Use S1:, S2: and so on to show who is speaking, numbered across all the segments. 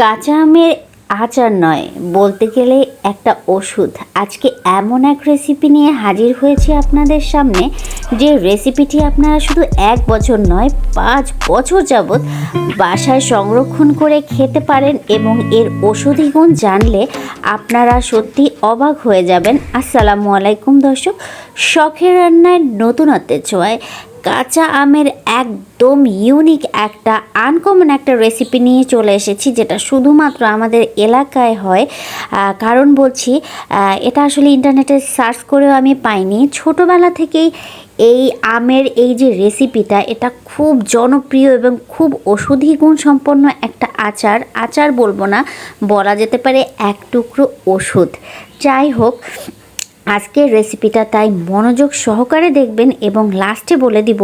S1: কাঁচা আমের আচার নয়, বলতে গেলে একটা ওষুধ। আজকে এমন এক রেসিপি নিয়ে হাজির হয়েছি আপনাদের সামনে, যে রেসিপিটি আপনারা শুধু এক বছর নয়, পাঁচ বছর যাবৎ বাসায় সংরক্ষণ করে খেতে পারেন এবং এর ওষুধি গুণ জানলে আপনারা সত্যি অবাক হয়ে যাবেন। আসসালামু আলাইকুম দর্শক, শখের রান্নায় নতুনত্বের ছোঁয়ায় কাঁচা আমের একদম ইউনিক একটা আনকমন একটা রেসিপি নিয়ে চলে এসেছি, যেটা শুধুমাত্র আমাদের এলাকায় হয়। কারণ বলছি এটা আসলে ইন্টারনেটে সার্চ করেও আমি পাইনি। ছোটোবেলা থেকেই এই আমের এই যে রেসিপিটা এটা খুব জনপ্রিয় এবং খুব ওষুধি গুণ সম্পন্ন একটা আচার। আচার বলব না, বলা যেতে পারে এক টুকরো ওষুধ। যাই হোক আজকের রেসিপিটা তাই মনোযোগ সহকারে দেখবেন এবং লাস্টে বলে দিব,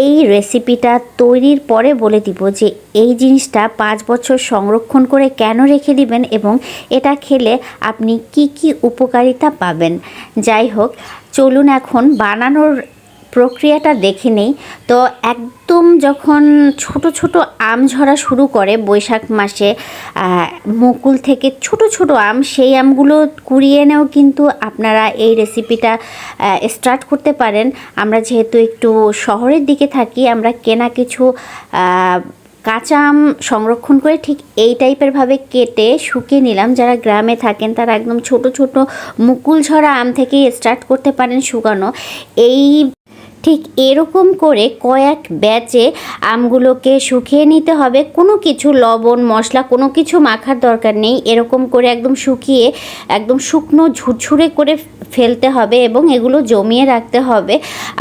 S1: এই রেসিপিটা তৈরির পরে বলে দিব যে এই জিনিসটা পাঁচ বছর সংরক্ষণ করে কেন রেখে দিবেন এবং এটা খেলে আপনি কি কি উপকারিতা পাবেন। যাই হোক, চলুন এখন বানানোর প্রক্রিয়াটা দেখে নেই। তো একদম যখন ছোট ছোট আম ঝরা শুরু করে বৈশাখ মাসে মুকুল থেকে ছোট ছোট আম, সেই আমগুলো কুড়িয়ে এনেও কিন্তু আপনারা এই রেসিপিটা স্টার্ট করতে পারেন। আমরা যেহেতু একটু শহরের দিকে থাকি, আমরা কেনা কিছু কাঁচা আম সংরক্ষণ করে ঠিক এই টাইপের ভাবে কেটে শুকিয়ে নিলাম। যারা গ্রামে থাকেন, তারা একদম ছোট ছোট মুকুল ঝরা আম থেকেই স্টার্ট করতে পারেন শুকানো। এই ঠিক এরকম করে কয়েক ব্যাচে আমগুলোকে শুকিয়ে নিতে হবে। কোনো কিছু লবণ, মশলা, কোনো কিছু মাখার দরকার নেই। এরকম করে একদম শুকিয়ে, একদম শুকনো ঝুরঝুরে করে ফেলতে হবে এবং এগুলো জমিয়ে রাখতে হবে।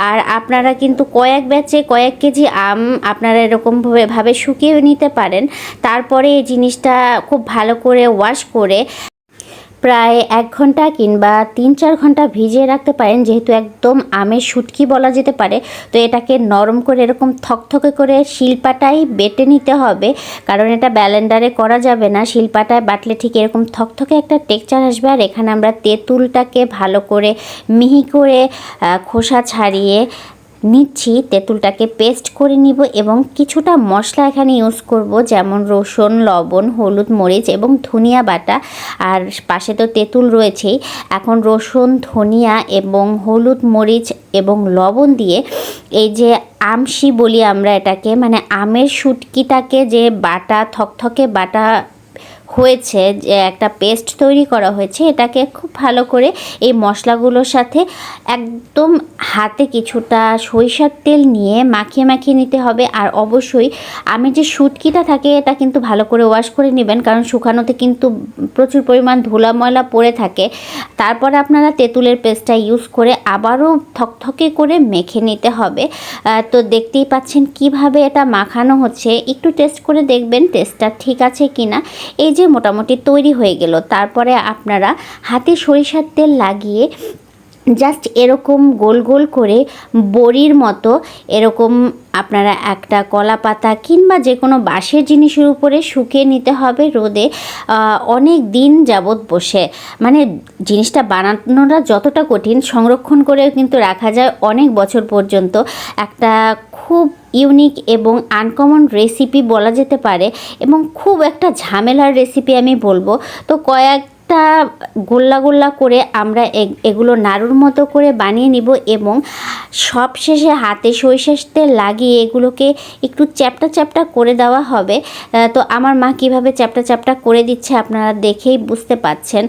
S1: আর আপনারা কিন্তু কয়েক ব্যাচে কয়েক কেজি আম আপনারা এরকমভাবে ভাবে শুকিয়ে নিতে পারেন। তারপরে এই জিনিসটা খুব ভালো করে ওয়াশ করে প্রায় এক ঘণ্টা কিংবা তিন চার ঘণ্টা ভিজিয়ে রাখতে পারেন, যেহেতু একদম আমের শুটকি বলা যেতে পারে। তো এটাকে নরম করে এরকম থকথকে করে শিলপাটাই বেটে নিতে হবে, কারণ এটা ব্যালেন্ডারে করা যাবে না। শিলপাটায় বাটলে ঠিক এরকম থকথকে একটা টেক্সচার আসবে, আর এখানে আমরা তেঁতুলটাকে ভালো করে মিহি করে খোসা ছাড়িয়ে নিচ্ছি, তেঁতুলটাকে পেস্ট করে নিব এবং কিছুটা মশলা এখানে ইউজ করব, যেমন রসুন, লবণ, হলুদ, মরিচ এবং ধনিয়া বাটা। আর পাশে তো তেঁতুল রয়েছেই। এখন রসুন, ধনিয়া এবং হলুদ, মরিচ এবং লবণ দিয়ে এই যে আমশি বলি আমরা এটাকে মানে আমের শুটকিটাকে যে বাটা, থকথকে বাটা হয়েছে যে একটা পেস্ট তৈরি করা হয়েছে, এটাকে খুব ভালো করে এই মশলাগুলোর সাথে একদম হাতে কিছুটা সরিষার তেল নিয়ে মাখিয়ে মাখিয়ে নিতে হবে। আর অবশ্যই আমি যে শুটকিটা থাকে, এটা কিন্তু ভালো করে ওয়াশ করে নেবেন, কারণ শুকানোতে কিন্তু প্রচুর পরিমাণ ধুলা ময়লা পড়ে থাকে। তারপরে আপনারা তেঁতুলের পেস্টটা ইউজ করে আবারও থকথকে করে মেখে নিতে হবে। তো দেখতেই পাচ্ছেন কীভাবে এটা মাখানো হচ্ছে। একটু টেস্ট করে দেখবেন টেস্টটা ঠিক আছে কি না এই যে মোটামুটি তৈরি হয়ে গেল, তারপরে আপনারা হাতে সরিষার তেল লাগিয়ে জাস্ট এরকম গোল গোল করে বড়ির মতো এরকম আপনারা একটা কলা পাতা কিংবা যে কোনো বাঁশের জিনিসের উপরে শুকিয়ে নিতে হবে রোদে অনেক দিন যাবৎ বসে। মানে জিনিসটা বানানোটা যতটা কঠিন, সংরক্ষণ করেও কিন্তু রাখা যায় অনেক বছর পর্যন্ত। একটা খুব ইউনিক এবং আনকমন রেসিপি বলা যেতে পারে এবং খুব একটা ঝামেলার রেসিপি আমি বলব। তো কয়েক একটা গোল্লা গোল্লা করে আমরা এগুলো নাড়ুর মতো করে বানিয়ে নিব এবং সব শেষে হাতে সরিষার লাগিয়ে এগুলোকে একটু চ্যাপটা চ্যাপটা করে দেওয়া হবে। তো আমার মা কীভাবে চ্যাপটা চ্যাপটা করে দিচ্ছে আপনারা দেখেই বুঝতে পাচ্ছেন।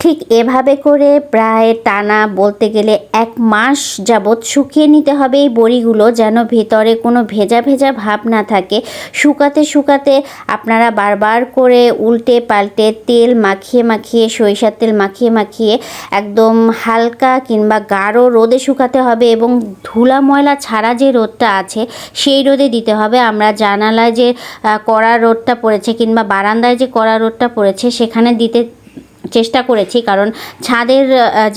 S1: ঠিক এভাবে করে প্রায় টানা বলতে গেলে এক মাস যাবৎ শুকিয়ে নিতে হবে এই বড়িগুলো যেন ভেতরে কোনো ভেজা ভেজা ভাব না থাকে। শুকাতে শুকাতে আপনারা বারবার করে উল্টে পাল্টে তেল মাখিয়ে মাখিয়ে, সরিষার তেল মাখিয়ে মাখিয়ে একদম হালকা কিংবা গাঢ় রোদে শুকাতে হবে এবং ধুলা ময়লা ছাড়া যে রোদটা আছে সেই রোদে দিতে হবে। আমরা জানালায় যে কড়া রোদটা পড়েছে কিংবা বারান্দায় যে কড়া রোদটা পড়েছে সেখানে দিতে চেষ্টা করেছি, কারণ ছাদের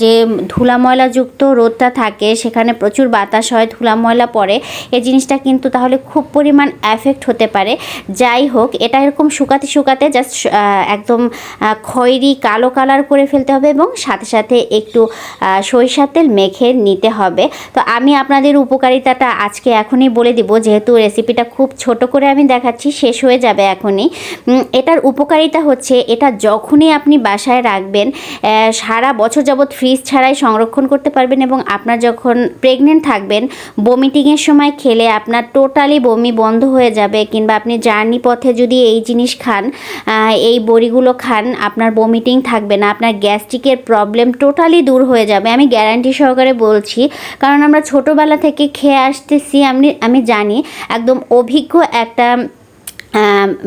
S1: যে ধুলা ময়লাযুক্ত রোদটা থাকে, সেখানে প্রচুর বাতাস হয়, ধুলা ময়লা পড়ে এই জিনিসটা কিন্তু তাহলে খুব পরিমাণ এফেক্ট হতে পারে। যাই হোক, এটা এরকম শুকাতে শুকাতে জাস্ট একদম খয়েরি কালো কালার করে ফেলতে হবে এবং সাথে সাথে একটু সরিষার তেল মেখে নিতে হবে। তো আমি আপনাদের উপকারিতাটা আজকে এখনই বলে দিব, যেহেতু রেসিপিটা খুব ছোট করে আমি দেখাচ্ছি, শেষ হয়ে যাবে এখনই। এটার উপকারিতা হচ্ছে, এটা যখনই আপনি বাসায় রাখবেন সারা বছর যাবৎ ফ্রিজ ছাড়াই সংরক্ষণ করতে পারবেন এবং আপনার যখন প্রেগনেন্ট থাকবেন বমিটিংয়ের সময় খেলে আপনার টোটালি বমি বন্ধ হয়ে যাবে কিংবা আপনি জার্নি পথে যদি এই জিনিস খান এই বড়িগুলো খান, আপনার বমিটিং থাকবে না, আপনার গ্যাস্ট্রিকের প্রবলেম টোটালি দূর হয়ে যাবে। আমি গ্যারান্টি সহকারে বলছি, কারণ আমরা ছোটোবেলা থেকে খেয়ে আসতেছি, আমি আমি জানি, একদম অভিজ্ঞ একটা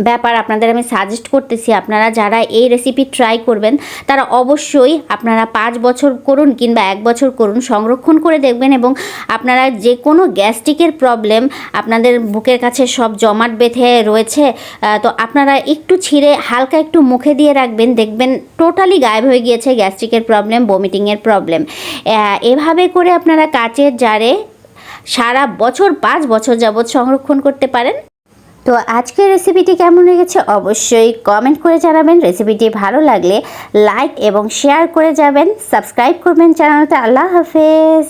S1: ব্যাপার আপনাদের আমি সাজেস্ট করতেছি, আপনারা যারা এই রেসিপি ট্রাই করবেন, তারা অবশ্যই আপনারা পাঁচ বছর করুন কিংবা এক বছর করুন, সংরক্ষণ করে দেখবেন এবং আপনারা যে কোনো গ্যাস্ট্রিকের প্রবলেম আপনাদের বুকের কাছে সব জমাট বেঁধে রয়েছে তো আপনারা একটু ছিঁড়ে হালকা একটু মুখে দিয়ে রাখবেন, দেখবেন টোটালি গায়েব হয়ে গিয়েছে গ্যাস্ট্রিকের প্রবলেম বমিটিংয়ের প্রবলেম এভাবে করে আপনারা কাচের জারে সারা বছর, পাঁচ বছর যাবৎ সংরক্ষণ করতে পারেন। তো আজকের রেসিপিটি কেমন লেগেছে অবশ্যই কমেন্ট করে জানাবেন। রেসিপিটি ভালো লাগলে লাইক এবং শেয়ার করে যাবেন। সাবস্ক্রাইব করবেন চ্যানেলটা। আল্লাহ হাফেজ।